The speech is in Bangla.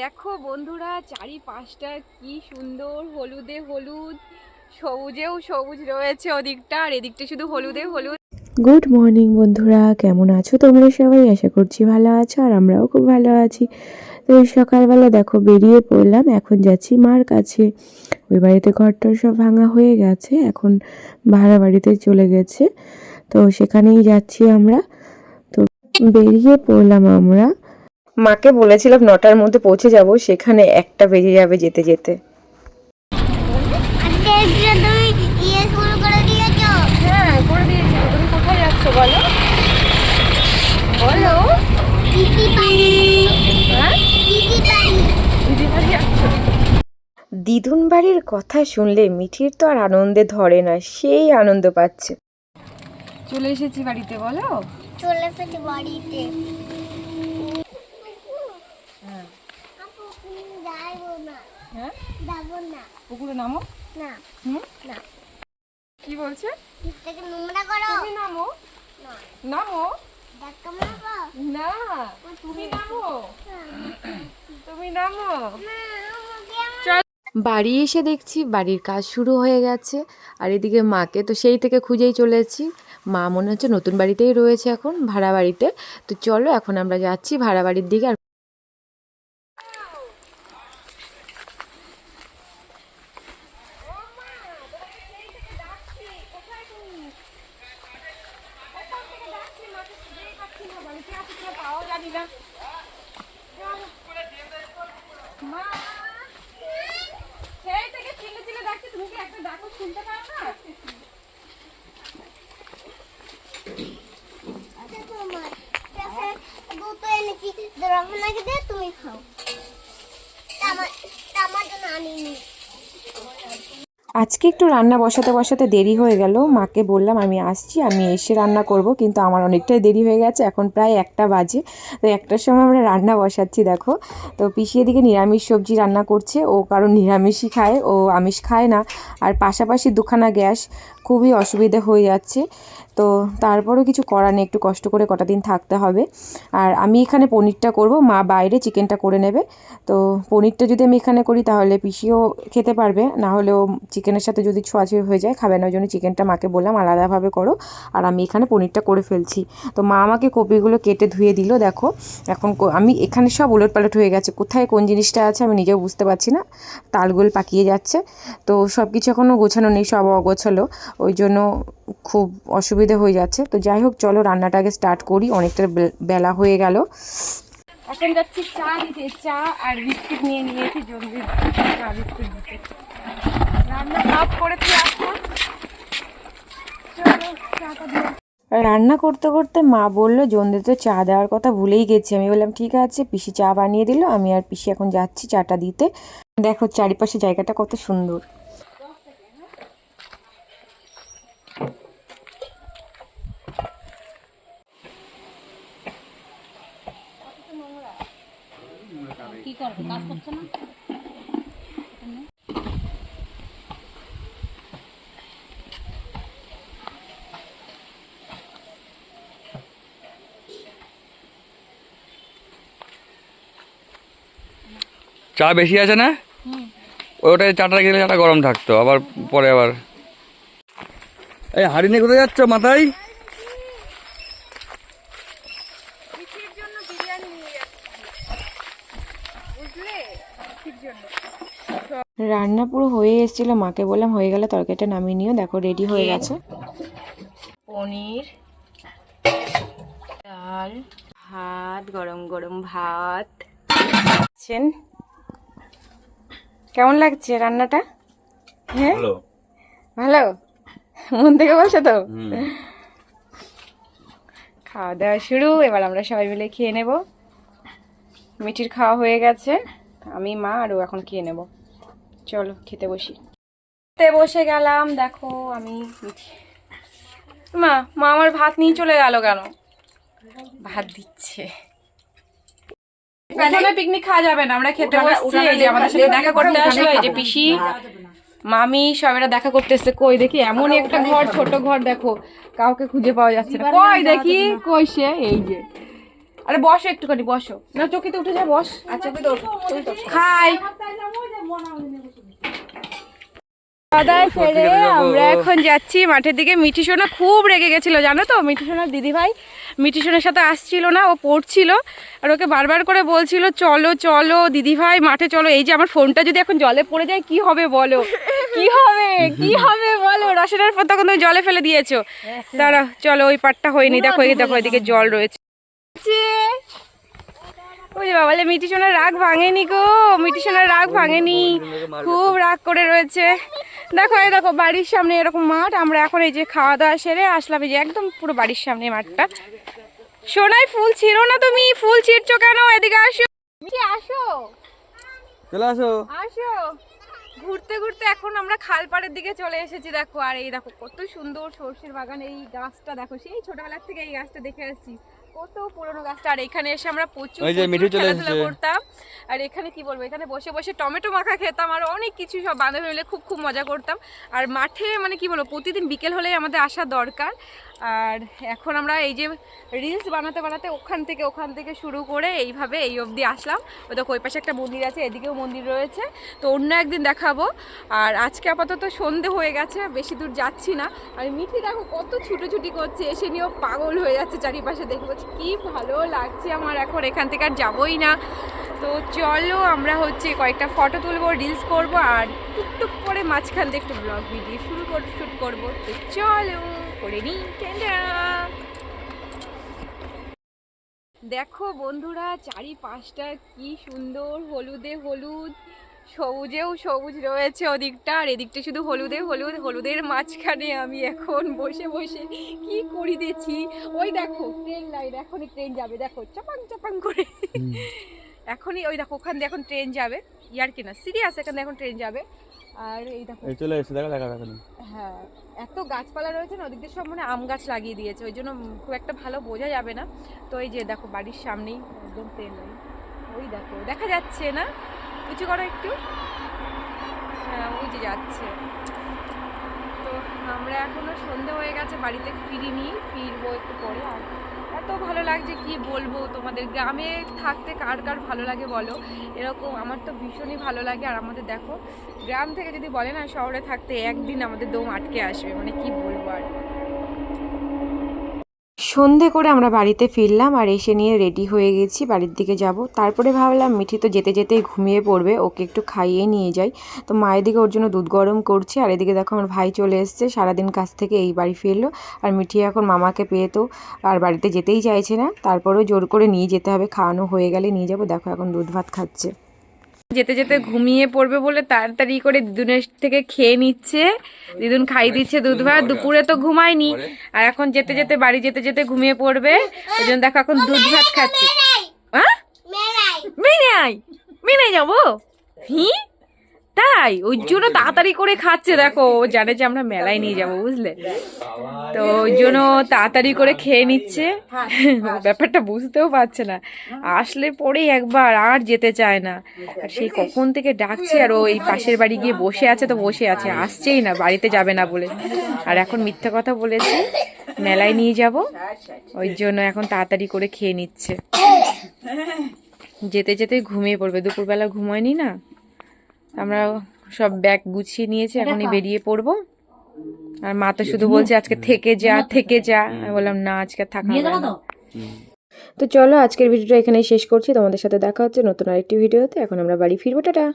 দেখো বন্ধুরা, চারিপাশটা কি সুন্দর, হলুদে হলুদ, সবুজেও সবুজ রয়েছে ওদিকটা, আর এদিকটা শুধু হলুদে হলুদ। গুড মর্নিং বন্ধুরা, কেমন আছো তোমরা সবাই? আশা করছি ভালো আছো আর আমরাও খুব ভালো আছি। তো সকালবেলা দেখো বেরিয়ে পড়লাম, এখন যাচ্ছি মার কাছে। ওই বাড়িতে ঘরটার সব ভাঙা হয়ে গেছে, এখন ভাড়া বাড়িতে চলে গেছে। তো সেখানেই যাচ্ছি আমরা। তো বেরিয়ে পড়লাম আমরা। মাকে বলেছিলাম নটার মধ্যে পৌঁছে যাব সেখানে একটা বেজে যাবে যেতে যেতে। ইয়ে শুরু করে দিয়েছ? হ্যাঁ করে দিয়েছি। তুমি কোথায় যাচ্ছ বলো? বলো। কি কি পারি হ্যাঁ দিদুন বাড়ির কথা শুনলে মিঠির তো আর আনন্দে ধরে না সেই আনন্দ পাচ্ছে। চলে এসেছি বাড়িতে বলো। চলে এসেছি বাড়িতে। হ্যাঁ। পুকুরে নামো। না। হুম? না। কি বলছে? থেকে নোংরা করো। তুমি নামো। নামো। না তুমি নামো। তুমি নামো। না আমাকে আমার- বাড়ি এসে দেখছি বাড়ির কাজ শুরু হয়ে গেছে। আর এদিকে মাকে তো সেই থেকে খুঁজেই চলেছি। মা মনে হচ্ছে নতুন বাড়িতেই রয়েছে এখন ভাড়া বাড়িতে। তো চলো এখন আমরা যাচ্ছি ভাড়া বাড়ির দিকে আর সেই থেকে চিল্লে চিল্লে ডাকছি তুমি কি একটা ডাকো শুনতে পাও না আচ্ছা, তোমার কাছে দুটো এনেছি দ্রবণাকে দিয়ে তুমি খাও। আমার জন্য আনিনি আজকে একটু রান্না বসাতে বসাতে দেরি হয়ে গেল। মাকে বললাম, আমি আসছি, আমি এসে রান্না করব। কিন্তু আমার অনেকটাই দেরি হয়ে গেছে, এখন প্রায় একটা বাজে। তো একটার সময় আমরা রান্না বসাচ্ছি, দেখো। তো পিসিয়ে দিকে নিরামিষ সবজি রান্না করছে, ও কারণ নিরামিষই খায়, ও আমিষ খায় না। আর পাশাপাশি দুখানা গ্যাস, খুবই অসুবিধে হয়ে যাচ্ছে। তো তারপরেও কিছু করার নেই, একটু কষ্ট করে কটা দিন থাকতে হবে। আর আমি এখানে পনিরটা করব, মা বাইরে চিকেনটা করে নেবে। তো পনিরটা যদি আমি এখানে করি তাহলে পিসিও খেতে পারবে, না হলেও চিকেনের সাথে যদি ছোঁয়াছুঁয়ি হয়ে যায়, খাবে না, ওই জন্য চিকেনটা মাকে বললাম, আলাদাভাবে করো। আর আমি এখানে পনিরটা করে ফেলছি। তো মা আমাকে কপিগুলো কেটে ধুয়ে দিল, দেখো। এখন আমি এখানে সব উলট পালট হয়ে গেছে, কোথায় কোন জিনিসটা আছে আমি নিজেও বুঝতে পারছি না। তালগোল পাকিয়ে যাচ্ছে, তো সব কিছু এখনও গোছানো নেই, সব অগোছালো। ওই জন্য খুব অসুবিধে হয়ে যাচ্ছে। তো যাই হোক চলো রান্নাটা আগে স্টার্ট করি। অনেকটা বেলা হয়ে গেল। এখন যাচ্ছি চা দিতে। চা আর বিস্কিট নিয়ে নিয়েছি জলদি চা বিস্কিট দিতে। রান্না সব করেছি এখন। চলো চাটা দিয়ে রান্না করতে করতে মা বলল জন্দে তো চা দেওয়ার কথা ভুলেই গেছি। আমি বললাম ঠিক আছে পিসি চা বানিয়ে দিল। আমি আর পিসি এখন যাচ্ছি চাটা দিতে। দেখো চারিপাশে জায়গাটা কত সুন্দর। চা বেশি আছে না? ওটাই চাটা গেলে চাটা গরম থাকতো আবার পরে আবার। এই হাড়ি নিয়ে কোথায় যাচ্ছ মাথায় পিসির জন্য বিরিয়ানি নিয়ে যাচ্ছি বুঝলে জন্য রান্না পুরো হয়ে এসেছিল মাকে বললাম হয়ে গেলে তরকারিটা নামিয়ে নিও দেখো রেডি হয়ে গেছে। পনির ডাল ভাত গরম গরম ভাত। কেমন লাগছে রান্নাটা? হ্যাঁ? ভালো। মন থেকে বলছো তো? খাওয়া দাওয়া শুরু এবার আমরা সবাই মিলে খেয়ে নেব। মিঠির খাওয়া হয়ে গেছে। আমি মা আর ও এখন খেয়ে নেব। চলো খেতে বসি। খেতে বসে গেলাম। দেখো আমি মিঠি। মা মা আমার ভাত নিয়ে চলে গেল কেন? ভাত দিচ্ছে। এখানে পিকনিক খাওয়া যাবে না আমরা খেতে বসছি। এই যে আমাদের সাথে দেখা করতে আসলো এই যে পিসি। মামি সবেরা দেখা করতে এসছে। কই দেখি এমন একটা ঘর ছোট ঘর দেখো। কাউকে খুঁজে পাওয়া যাচ্ছে না। কই দেখি কই সে? এই যে। আরে বসো একটুখানি বসো। না চকিতে উঠে যা বস। আচ্ছা খাই। দাদাই ফেরে আমরা এখন যাচ্ছি মাঠের দিকে। মিঠি সোনা খুব রেগে গেছিল জানো তো? মিঠি সোনার দিদিভাই মিঠি সোনার সাথে আসছিল না ও পড়ছিল। আর ওকে বারবার করে বলছিল চলো চলো দিদিভাই মাঠে চলো। এই যে আমার ফোনটা যদি এখন জলে পড়ে যায় কি হবে বলো? কি হবে? কি হবে বলো? রসনের ফোন তখন তুমি জলে ফেলে দিয়েছ। দাঁড়া চলো ওই পাটটা হয়নি। দেখো এই দেখো এদিকে জল রয়েছে। ওই বাবালে মিটি সোনার রাগ ভাঙেনি গো মিটি সোনার রাগ ভাঙেনি। খুব রাগ করে রয়েছে। দেখো এই দেখো বাড়ির সামনে এরকম মাঠ আমরা এখন এই যে খাওয়া দাওয়া সেরে আসলাম এই যে একদম পুরো বাড়ির সামনে মাঠটা। সোনাই ফুল ছিল না তুমি? ফুল ছিঁড়ছো কেন? এদিকে আসো। আসো। চলে আসো। আসো। ঘুরতে ঘুরতে এখন আমরা খালপাড়ের দিকে চলে এসেছি দেখো। আর এই দেখো কত সুন্দর সর্ষের বাগান এই গাছটা দেখো সেই ছোটবেলার থেকে এই গাছটা দেখে আসছি। কত পুরনো গাছটা। আর এখানে এসে আমরা প্রচুর ওই যে মিঠু চলে খেলাধুলা। করতাম। আর এখানে কি বলব এখানে বসে বসে টমেটো মাখা খেতাম আর অনেক কিছু সব বান্ধবী মিলে খুব খুব মজা করতাম। আর মাঠে মানে কি বলব প্রতিদিন বিকেল হলেই আমাদের আসা দরকার। আর এখন আমরা এই যে রিলস বানাতে বানাতে ওখান থেকে ওখান থেকে শুরু করে এইভাবে এই অবধি আসলাম। ওই দেখো, ওই পাশে একটা মন্দির আছে, এদিকেও মন্দির রয়েছে। তো অন্য একদিন দেখাবো। আর আজকে আপাতত সন্ধে হয়ে গেছে বেশি দূর যাচ্ছি না। আর মিঠি দেখো, কত ছুটোছুটি করছে, এসে নিয়েও পাগল হয়ে যাচ্ছে চারিপাশে দেখে বলছে, কী ভালো লাগছে আমার, এখন এখান থেকে আর যাবোই না। তো চলো, আমরা হচ্ছে কয়েকটা ফটো তুলবো রিলস করব, আর টুকটুক করে মাঝখান দিয়ে একটু ব্লগ ভিডিও শুরু করে শ্যুট করব। তো চলো। করে নিই। দেখো বন্ধুরা চারিপাশটা কি সুন্দর হলুদে হলুদ সবুজেও সবুজ রয়েছে ওদিকটা আর এদিকটা শুধু হলুদে হলুদ হলুদের মাঝখানে আমি এখন বসে বসে কি করি দিয়েছি ওই দেখো ট্রেন লাইন এখনই ট্রেন যাবে দেখো চাপাং চাপাং করে। এখনই ওই দেখো ওখান দিয়ে এখন ট্রেন যাবে ইয়ার কিনা সিরিয়াস এখান দিয়ে এখন ট্রেন যাবে। আর এই দেখো এই চলে এসে দেখো দেখা দেখো হ্যাঁ এত গাছপালা রয়েছে না ওদিক দিয়ে সব মানে আম গাছ লাগিয়ে দিয়েছে ওই জন্য খুব একটা ভালো বোঝা যাবে না। তো এই যে দেখো বাড়ির সামনেই একদম ট্রেন লাইন ওই দেখো দেখা যাচ্ছে না? কিছু করো একটু। হ্যাঁ ওই যে যাচ্ছে। তো আমরা এখনও সন্ধে হয়ে গেছে বাড়িতে ফিরিনি ফিরবো একটু পরে আর এত ভালো লাগছে কি বলব? তোমাদের গ্রামে থাকতে কার কার ভালো লাগে বলো? এরকম আমার তো ভীষণই ভালো লাগে। আর আমাদের দেখো, গ্রাম থেকে যদি বলে না, শহরে থাকতে একদিন আমাদের দম আটকে আসবে। মানে কি বলব আর? সন্ধে করে আমরা বাড়িতে ফিরলাম আর এসে নিয়ে রেডি হয়ে গেছি, বাড়ির দিকে যাব। তারপরে ভাবলাম মিঠি তো যেতে যেতেই ঘুমিয়ে পড়বে, ওকে একটু খাইয়ে নিয়ে যাই। তো মায়ের দিকে ওর জন্য দুধ গরম করছে, আর এদিকে দেখো আমার ভাই চলে এসছে, সারাদিন কাছ থেকে এই বাড়ি ফিরলো। আর মিঠি এখন মামাকে পেয়ে তো আর বাড়িতে যেতেই চাইছে না, তারপরেও জোর করে নিয়ে যেতে হবে, খাওয়ানো হয়ে গেলে নিয়ে যাব। দেখো এখন দুধ ভাত খাচ্ছে। যেতে যেতে ঘুমিয়ে পড়বে বলে তাড়াতাড়ি করে দিদুনের থেকে খেয়ে নিচ্ছে। দিদুন খাই দিচ্ছে দুধ ভাত দুপুরে তো ঘুমায়নি। আর এখন যেতে যেতে বাড়ি যেতে যেতে ঘুমিয়ে পড়বে। ওই জন্য দেখো এখন দুধ ভাত খাচ্ছে। হ্যাঁ? মেলাই মেনাই মেনে যাব? হি? তাই? ওই জন্য তাড়াতাড়ি করে খাচ্ছে দেখো। ও জানে যে আমরা মেলায় নিয়ে যাব বুঝলে? তো ওই জন্য তাড়াতাড়ি করে খেয়ে নিচ্ছে। ব্যাপারটা বুঝতেও পারছে না। আসলে পরেই একবার আর যেতে চায় না। আর সেই কখন থেকে ডাকছে আর ওই পাশের বাড়ি গিয়ে বসে আছে তো বসে আছে। আসছেই না বাড়িতে যাবে না বলে। আর এখন মিথ্যা কথা বলেছে মেলায় নিয়ে যাব। ওই জন্য এখন তাড়াতাড়ি করে খেয়ে নিচ্ছে। যেতে যেতে ঘুমিয়ে পড়বে। দুপুরবেলা ঘুমায়নি না? আমরা সব ব্যাগ গুছিয়ে নিয়েছি এখনই বেরিয়ে পড়ব। আর মা তো শুধু বলছে আজকে থেকে যা থেকে যা। আমি বললাম না আজকে থাকা না। তো চলো আজকের ভিডিওটা এখানেই শেষ করছি। তোমাদের সাথে দেখা হচ্ছে নতুন আরেকটি ভিডিওতে। এখন আমরা বাড়ি ফিরবো। টাটা।